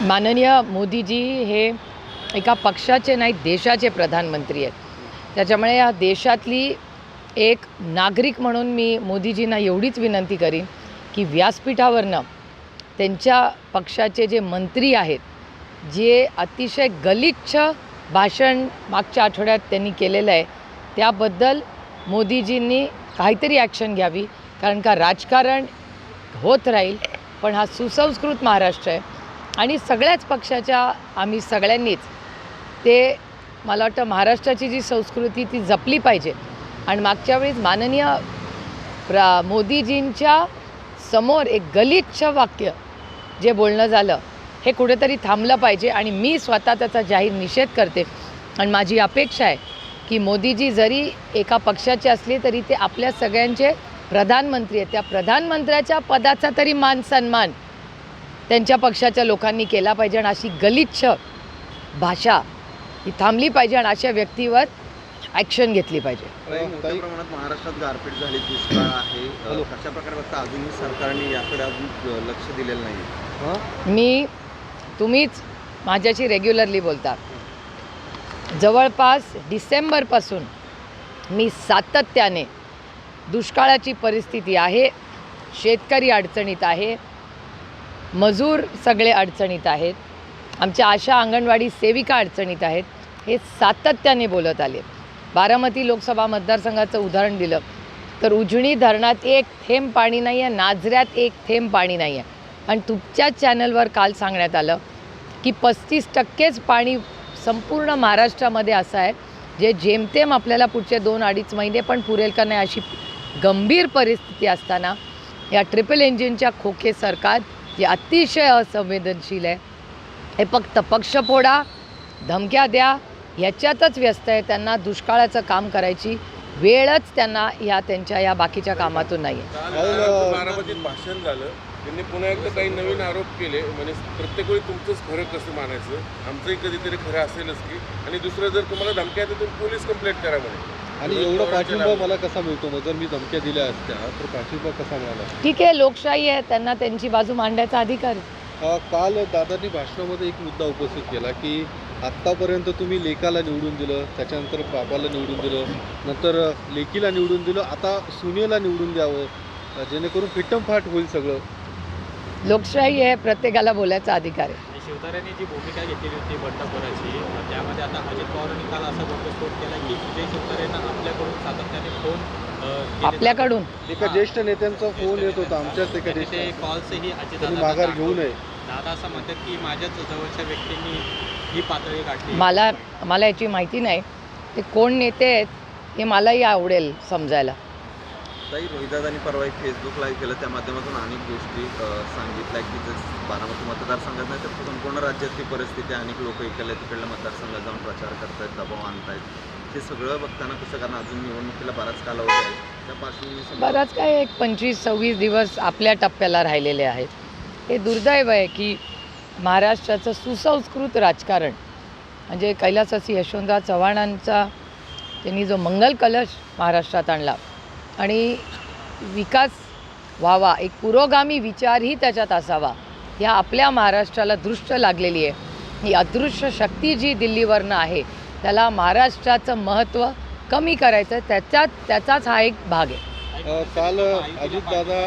माननीय मोदीजी हे एका पक्षाचे नाही देशाचे प्रधानमंत्री आहेत. त्याच्यामुळे या देशातली एक नागरिक म्हणून मी मोदीजींना एवढीच विनंती करीन की व्यासपीठावरनं त्यांच्या पक्षाचे जे मंत्री आहेत जे अतिशय गलिच्छ भाषण मागच्या आठवड्यात त्यांनी केलेलं आहे त्याबद्दल मोदीजींनी काहीतरी ॲक्शन घ्यावी कारण का राजकारण होत राहील पण हा सुसंस्कृत महाराष्ट्र आहे. आणि सगळ्याच पक्षाच्या आम्ही सगळ्यांनीच ते मला वाटतं महाराष्ट्राची जी संस्कृती ती जपली पाहिजे. आणि मागच्या वेळेस माननीय प्रा मोदीजींच्या समोर एक गलिच्छ वाक्य जे बोलणं झालं हे कुठेतरी थांबलं पाहिजे आणि मी स्वतः त्याचा जाहीर निषेध करते. आणि माझी अपेक्षा आहे की मोदीजी जरी एका पक्षाचे असले तरी ते आपल्या सगळ्यांचे प्रधानमंत्री आहेत. त्या प्रधानमंत्र्याच्या पदाचा तरी मान सन्मान त्यांच्या पक्षाच्या लोकांनी केला पाहिजे आणि अशी गलिच्छ भाषा ही थांबली पाहिजे आणि अशा व्यक्तीवर ॲक्शन घेतली पाहिजे. काही मोठ्या प्रमाणात महाराष्ट्रात गारपीट झाली दुष्काळ आहे. अ, कशा प्रकारे अजूनही सरकारने याकडे अजून लक्ष दिलेलं नाही मी तुम्हीच माझ्याशी रेग्युलरली बोलता. जवळपास डिसेंबरपासून मी सातत्याने दुष्काळाची परिस्थिती आहे शेतकरी अडचणीत आहे मजूर सगळे अडचणीत आहेत. आमच्या आशा अंगणवाडी सेविका अडचणीत आहेत. हे सातत्याने बोलत आले. बारामती लोकसभा मतदारसंघाचं उदाहरण दिलं. तर उजनी धरणात एक थेंब पाणी नाही आहे नाझऱ्यात एक थेंब पाणी नाही आहे आणि तुमच्याच चॅनलवर काल सांगण्यात आलं की पस्तीस टक्केच पाणी संपूर्ण महाराष्ट्रामध्ये असं आहे. जे जेमतेम आपल्याला पुढचे दोन अडीच महिने पण पुरेल का नाही अशी गंभीर परिस्थिती असताना या ट्रिपल इंजिनच्या खोके सरकार हे अतिशय असंवेदनशील आहे. हे फक्त पक्ष फोडा धमक्या द्या ह्याच्यातच व्यस्त आहे. त्यांना दुष्काळाचं काम करायची वेळच त्यांना या त्यांच्या या बाकीच्या कामातून नाही आहे भाषण झालं. त्यांनी पुन्हा एकदा काही नवीन आरोप केले. म्हणजे प्रत्येक वेळी तुमचंच खरं कसं मानायचं? आमचंही कधीतरी खरं असेलच की. आणि दुसरं जर तुम्हाला धमक्या येते पोलीस कंप्लेंट करा म्हणे. आणि एवढा पाठिंबा मला कसा मिळतो? मग जर मी धमक्या दिल्या असत्या तर पाठिंबा कसा मिळाला? ठीक आहे लोकशाही आहे त्यांना त्यांची बाजू मांडायचा अधिकार आहे. अ, काल दादांनी भाषणामध्ये एक मुद्दा उपस्थित केला की आत्तापर्यंत तुम्ही लेकाला निवडून दिलं त्याच्यानंतर बाबाला निवडून दिलं नंतर लेकीला निवडून दिलं आता सुनेला निवडून द्यावं अ, जेणेकरून फिट्टमफाट होईल सगळं. लोकशाही आहे प्रत्येकाला बोलायचा अधिकार आहे. शिवतारेंनी जी भूमिका घेतलेली होती बंडखोराची त्यामध्ये आता अजित पवारांनी काल असा घटस्फोट केला की विजय शिवतारेंना आपल्याकडून सातत्याने फोन आपल्याकडून? एका ज्येष्ठ नेत्यांचा फोन येत होता आमच्याच एका त्यांनी ते ज्येष्ठ कॉल्सही अजित माघार घेऊ नये. दादा असं म्हणतात की माझ्याच जवळच्या व्यक्तींनी ही पातळी गाठली. मला मला याची माहिती नाही. ते कोण नेते आहेत हे मलाही आवडेल समजायला. ताई रोहिदादांनी परवा एक फेसबुक लाईव्ह केलं त्या माध्यमातून अनेक गोष्टी सांगितल्या की जसं बारामती मतदारसंघात नाही तर संपूर्ण राज्यातली परिस्थिती अनेक लोक इकडल्या तिकडल्या मतदारसंघात जाऊन प्रचार करतायत दबाव आणतायत. हे सगळं बघताना कसं कारण अजून निवडणुकीला बराच कालावधी आहे. त्या बराच काय एक पंचवीस सव्वीस दिवस आपल्या टप्प्याला राहिलेले आहेत. हे दुर्दैव आहे की महाराष्ट्राचं सुसंस्कृत राजकारण म्हणजे कैलासवासी यशवंतराव चव्हाणांचा त्यांनी जो मंगल कलश महाराष्ट्रात आणला आणि विकास व्हावा एक पुरोगामी विचारही त्याच्यात असावा. ह्या आपल्या महाराष्ट्राला दृष्ट लागलेली आहे. ही अदृश्य शक्ती जी दिल्लीवरनं आहे त्याला महाराष्ट्राचं महत्त्व कमी करायचं त्याच्यात त्याचाच हा एक भाग आहे. काल अजितदादा